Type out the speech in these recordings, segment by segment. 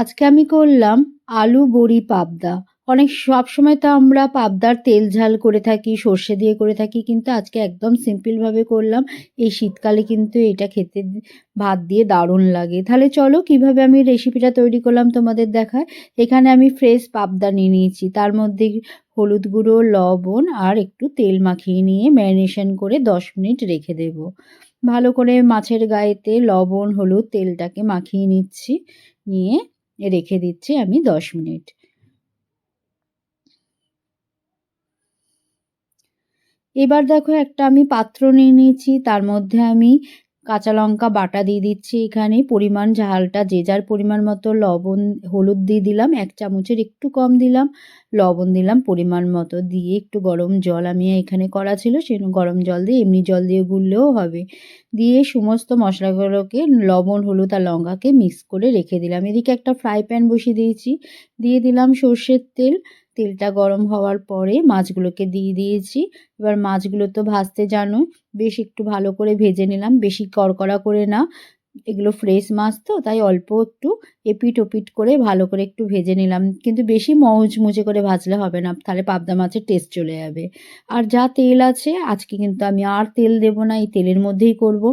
আজকে আমি করলাম আলু বড়ি পাবদা। অনেক সব সময় তো আমরা পাবদার তেল ঝাল করে থাকি, সর্ষে দিয়ে করে থাকি, কিন্তু আজকে একদম সিম্পলভাবে করলাম। এই শীতকালে কিন্তু এটা খেতে ভাত দিয়ে দারুণ লাগে। তাহলে চলো কীভাবে আমি রেসিপিটা তৈরি করলাম তোমাদের দেখায় এখানে আমি ফ্রেশ পাবদা নিয়ে নিয়েছি। তার মধ্যে হলুদ গুঁড়ো, লবণ আর একটু তেল মাখিয়ে নিয়ে ম্যারিনেশন করে দশ মিনিট রেখে দেব। ভালো করে মাছের গায়েতে লবণ, হলুদ তেলটাকে মাখিয়ে নিচ্ছি। নিয়ে রেখে দিচ্ছি আমি দশ মিনিট। এবার দেখো একটা আমি পাত্র নিয়ে নিয়েছি, তার মধ্যে আমি কাঁচা লঙ্কা বাটা দিয়ে দিচ্ছি এখানে, পরিমাণ ঝালটা, যে যার পরিমাণ মতো লবণ, হলুদ দিয়ে দিলাম, এক চামচের একটু কম দিলাম, লবণ দিলাম পরিমাণ মতো দিয়ে একটু গরম জল, আমি এখানে করা ছিল সে গরম জল দিয়ে এমনি জল দিয়ে গুললেও হবে। দিয়ে সমস্ত মশলাগুলোকে লবণ, হলুদ আর লঙ্কাকে মিক্স করে রেখে দিলাম। এদিকে একটা ফ্রাই প্যান বসিয়ে দিয়েছি। দিয়ে দিলাম সর্ষের তেল তেলটা গরম হওয়ার পরে মাছগুলোকে দিয়ে দিয়েছি। এবার মাছগুলো তো ভাজতে জানো, বেশ একটু ভালো করে ভেজে নিলাম, বেশি কড়কড়া করে না। এগুলো ফ্রেশ মাছ তো, তাই অল্প একটু এপিট ওপিট করে ভালো করে একটু ভেজে নিলাম। কিন্তু বেশি মুচে করে ভাজলে হবে না, তাহলে পাবদা মাছের টেস্ট চলে যাবে। আর যা তেল আছে, আজকে কিন্তু আমি আর তেল দেবো না, এই তেলের মধ্যেই করব।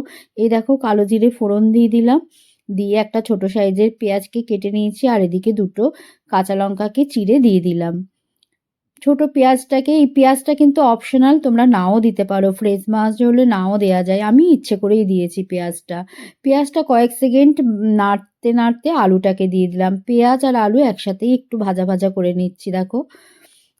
এই দেখো কালো জিরে ফোড়ন দিয়ে দিলাম। দিয়ে একটা ছোট সাইজের পেঁয়াজকে কেটে নিয়েছি, আর এদিকে দুটো কাঁচা লঙ্কাকে চিড়ে দিয়ে দিলাম। ছোট পেঁয়াজটাকে, এই পেঁয়াজটা কিন্তু অপশনাল তোমরা নাও দিতে পারো। ফ্রেশ মাছ হলে নাও দেওয়া যায়। আমি ইচ্ছে করেই দিয়েছি পেঁয়াজটা। পেঁয়াজটা কয়েক সেকেন্ড নাড়তে নাড়তে আলুটাকে দিয়ে দিলাম। পেঁয়াজ আর আলু একসাথেই একটু ভাজা ভাজা করে নিচ্ছি, দেখো।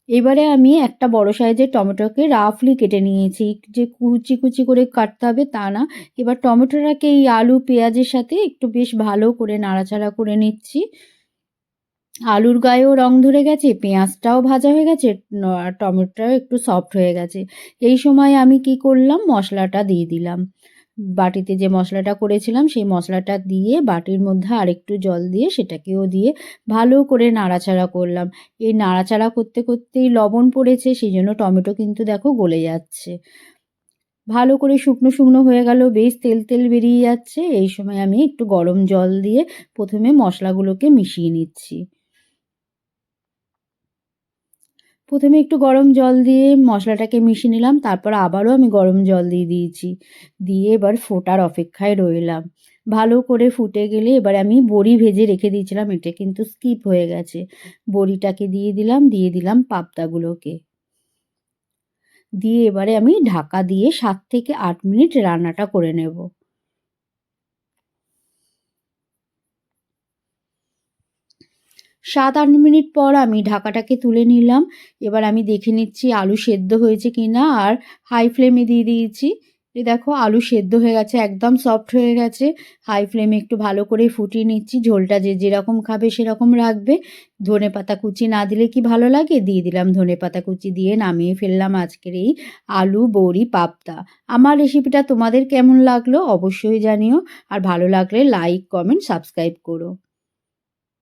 এবারে আমি একটা বড় সাইজের টমেটোকে রাফলি কেটে নিয়েছি। যে কুচি কুচি করে কাটতে হবে তা না। এবার টমেটোটাকে এই আলু, পেঁয়াজের সাথে একটু বেশ ভালো করে নাড়াচাড়া করে নিচ্ছি। আলুর গায়েও রং ধরে গেছে, পেঁয়াজটাও ভাজা হয়ে গেছে টমেটোটাও একটু সফট হয়ে গেছে। এই সময় আমি কি করলাম? মশলাটা দিয়ে দিলাম। বাটিতে যে মশলাটা করেছিলাম, সেই মশলাটা দিয়ে বাটির মধ্যে আরেকটু জল দিয়ে সেটাকেও দিয়ে ভালো করে নাড়াচাড়া করলাম। এই নাড়াচাড়া করতে করতেই লবণ পড়েছে, সেই জন্য টমেটো কিন্তু দেখো গলে যাচ্ছে। ভালো করে শুকনো শুকনো হয়ে গেল, বেশ তেল তেল বেরিয়ে যাচ্ছে। এই সময় আমি একটু গরম জল দিয়ে প্রথমে মশলাগুলোকে মিশিয়ে নিচ্ছি। প্রথমে একটু গরম জল দিয়ে মশলাটাকে মিশিয়ে নিলাম, তারপর আবারও আমি গরম জল দিয়ে দিয়েছি। দিয়ে এবার ফোটার অপেক্ষায় রইলাম। ভালো করে ফুটে গেলে এবার আমি বড়ি ভেজে রেখে দিয়েছিলাম, এটা কিন্তু স্কিপ হয়ে গেছে। বড়িটাকে দিয়ে দিলাম দিয়ে দিলাম পাবদাগুলোকে। দিয়ে এবারে আমি ঢাকা দিয়ে সাত থেকে আট মিনিট রান্নাটা করে নেব। সাত আট মিনিট পর আমি ঢাকাটাকে তুলে নিলাম। এবার আমি দেখে নিচ্ছি আলু সেদ্ধ হয়েছে কি না আর হাই ফ্লেমে দিয়ে দিয়েছি। এ দেখো, আলু সেদ্ধ হয়ে গেছে, একদম সফট হয়ে গেছে। হাই ফ্লেমে একটু ভালো করে ফুটিয়ে নিচ্ছি। ঝোলটা যে যেরকম খাবে সেরকম রাখবে। ধনে পাতা কুচি না দিলে কি ভালো লাগে? দিয়ে দিলাম ধনে পাতা কুচি দিয়ে নামিয়ে ফেললাম আজকের এই আলু বড়ি পাপ্তা। আমার রেসিপিটা তোমাদের কেমন লাগল অবশ্যই জানিও। আর ভালো লাগলে লাইক কমেন্ট সাবস্ক্রাইব করো।